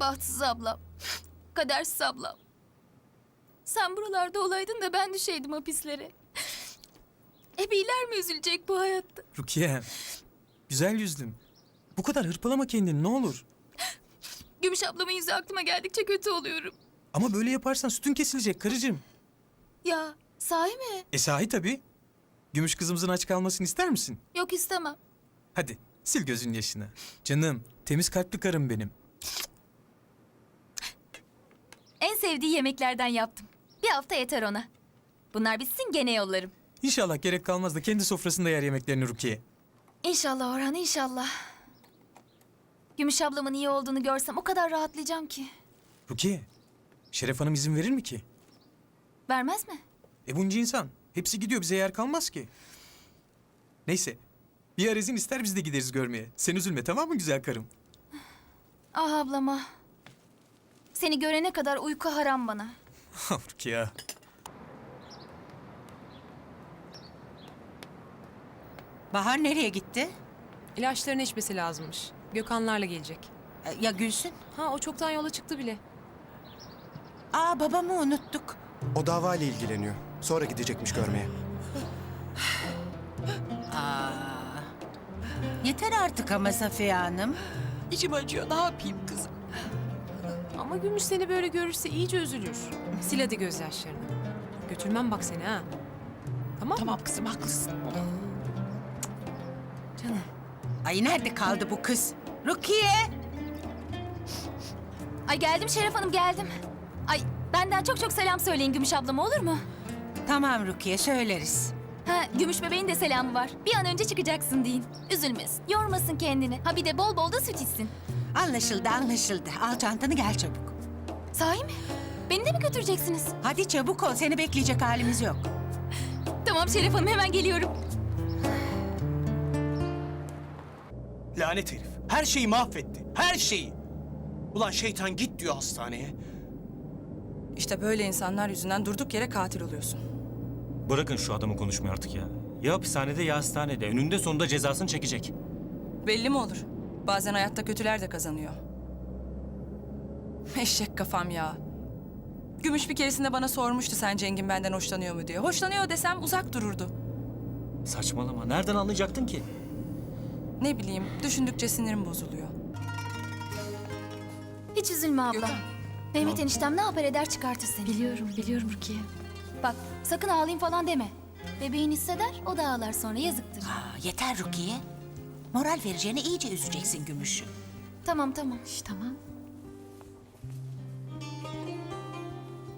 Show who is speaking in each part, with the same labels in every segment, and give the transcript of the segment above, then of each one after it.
Speaker 1: Bahtsız ablam. Kadersiz ablam. Sen buralarda olaydın da ben düşeydim hapislere. Hep iyiler mi üzülecek bu hayatta?
Speaker 2: Rukiye. Güzel yüzlüm. Bu kadar hırpalama kendini ne olur.
Speaker 1: Gümüş ablamın yüzü aklıma geldikçe kötü oluyorum.
Speaker 2: Ama böyle yaparsan sütün kesilecek karıcığım.
Speaker 1: Ya sahi mi?
Speaker 2: E sahi tabii. Gümüş kızımızın aç kalmasını ister misin?
Speaker 1: Yok istemem.
Speaker 2: Hadi sil gözün yaşını. Canım, temiz kalpli karım benim.
Speaker 1: En sevdiği yemeklerden yaptım. Bir hafta yeter ona. Bunlar bitsin gene yollarım.
Speaker 2: İnşallah gerek kalmaz da kendi sofrasında yer yemeklerini Rukiye.
Speaker 1: İnşallah Orhan inşallah. Gümüş ablamın iyi olduğunu görsem o kadar rahatlayacağım ki.
Speaker 2: Rukiye, Şeref Hanım izin verir mi ki?
Speaker 1: Vermez mi?
Speaker 2: E bunca insan. Hepsi gidiyor bize yer kalmaz ki. Neyse. Bir yer izin ister biz de gideriz görmeye. Sen üzülme tamam mı güzel karım?
Speaker 1: Ah ablama. Seni görene kadar uyku haram bana.
Speaker 2: Rukiye.
Speaker 3: Bahar nereye gitti?
Speaker 4: İlaçlarını içmesi lazımmış. Gökhanlarla gelecek.
Speaker 3: E, Ya Gülsün?
Speaker 4: Ha o çoktan yola çıktı bile.
Speaker 3: Aa babamı unuttuk.
Speaker 5: O davayla ilgileniyor. Sonra gidecekmiş görmeye.
Speaker 3: Yeter artık ama Safiye Hanım.
Speaker 6: İçim acıyor. Ne yapayım kızım?
Speaker 4: Ama Gümüş seni böyle görürse iyice üzülür. Sil hadi gözyaşlarını. Götürmem bak seni ha. Tamam mı?
Speaker 6: Tamam kızım haklısın.
Speaker 4: Canım.
Speaker 3: Ay nerede kaldı bu kız? Rukiye!
Speaker 1: Ay geldim Şeref Hanım geldim. Ay benden çok çok selam söyleyin Gümüş ablama olur mu?
Speaker 3: Tamam Rukiye söyleriz.
Speaker 1: Ha Gümüş bebeğin de selamı var. Bir an önce çıkacaksın deyin. Üzülmesin, yormasın kendini. Ha bir de bol bol da süt içsin.
Speaker 3: Anlaşıldı anlaşıldı. Al çantanı gel çabuk.
Speaker 1: Sahi mi? Beni de mi götüreceksiniz?
Speaker 3: Hadi çabuk ol seni bekleyecek halimiz yok.
Speaker 1: Tamam Şeref Hanım hemen geliyorum.
Speaker 7: Lanet herif. Her şeyi mahvetti. Her şeyi. Ulan şeytan git diyor hastaneye.
Speaker 6: İşte böyle insanlar yüzünden durduk yere katil oluyorsun.
Speaker 8: Bırakın şu adamı konuşmayı artık ya. Ya hapishanede ya hastanede. Önünde sonunda cezasını çekecek.
Speaker 6: Belli mi olur? Bazen hayatta kötüler de kazanıyor. Eşek kafam ya. Gümüş bir keresinde bana sormuştu sen Cengin benden hoşlanıyor mu diye. Hoşlanıyor desem uzak dururdu.
Speaker 8: Saçmalama. Nereden anlayacaktın ki?
Speaker 6: Ne bileyim düşündükçe sinirim bozuluyor.
Speaker 1: Hiç üzülme abla.
Speaker 6: Gökhan.
Speaker 1: Mehmet eniştem ne yapar eder çıkartır seni. Biliyorum, biliyorum Rukiye. Bak sakın ağlayayım falan deme. Bebeğin hisseder, o da ağlar sonra yazıktır.
Speaker 3: Aa, yeter Rukiye. Moral vereceğine iyice üzeceksin Gümüş'ü.
Speaker 1: Tamam tamam. tamam.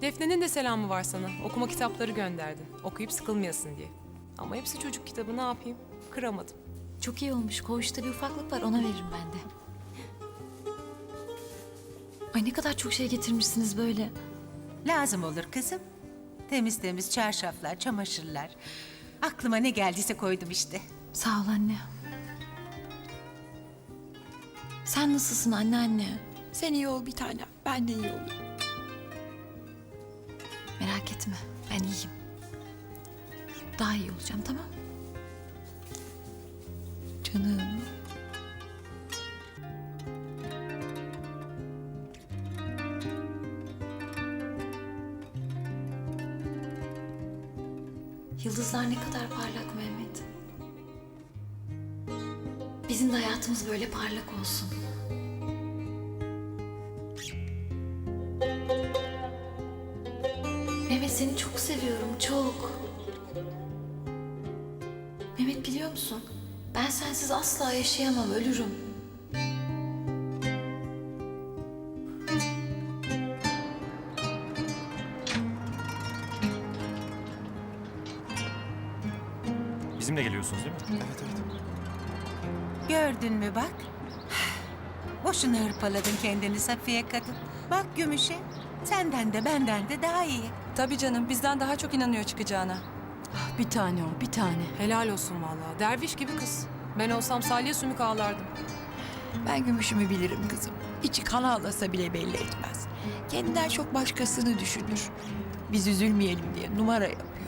Speaker 4: Defne'nin de selamı var sana. Okuma kitapları gönderdi. Okuyup sıkılmayasın diye. Ama hepsi çocuk kitabı ne yapayım? Kıramadım.
Speaker 9: Çok iyi olmuş. Koğuşta bir ufaklık var ona veririm ben de. Ay ne kadar çok şey getirmişsiniz böyle.
Speaker 3: Lazım olur kızım. Temiz temiz çarşaflar, çamaşırlar. Aklıma ne geldiyse koydum işte.
Speaker 9: Sağ ol anne. Sen nasılsın anneanne?
Speaker 6: Sen iyi ol bir tane. Ben de iyi olayım.
Speaker 9: Merak etme. Ben iyiyim. Daha iyi olacağım tamam? Canım. Yıldızlar ne kadar parlak Mehmet. Bizim de hayatımız böyle parlak olsun. Mehmet seni çok seviyorum, çok. Mehmet biliyor musun? Ben sensiz asla yaşayamam, ölürüm.
Speaker 8: Bizimle geliyorsunuz değil mi?
Speaker 5: Evet evet.
Speaker 3: Gördün mü bak? Boşuna hırpaladın kendini Safiye kadın. Bak Gümüş'e. Senden de benden de daha iyi.
Speaker 6: Tabii canım bizden daha çok inanıyor çıkacağına.
Speaker 9: Bir tane o, bir tane.
Speaker 4: Helal olsun vallahi. Derviş gibi kız. Ben olsam salya sümük ağlardım.
Speaker 10: Ben gümüşümü bilirim kızım. İçi kan ağlasa bile belli etmez. Kendinden çok başkasını düşünür. Biz üzülmeyelim diye numara yapıyor.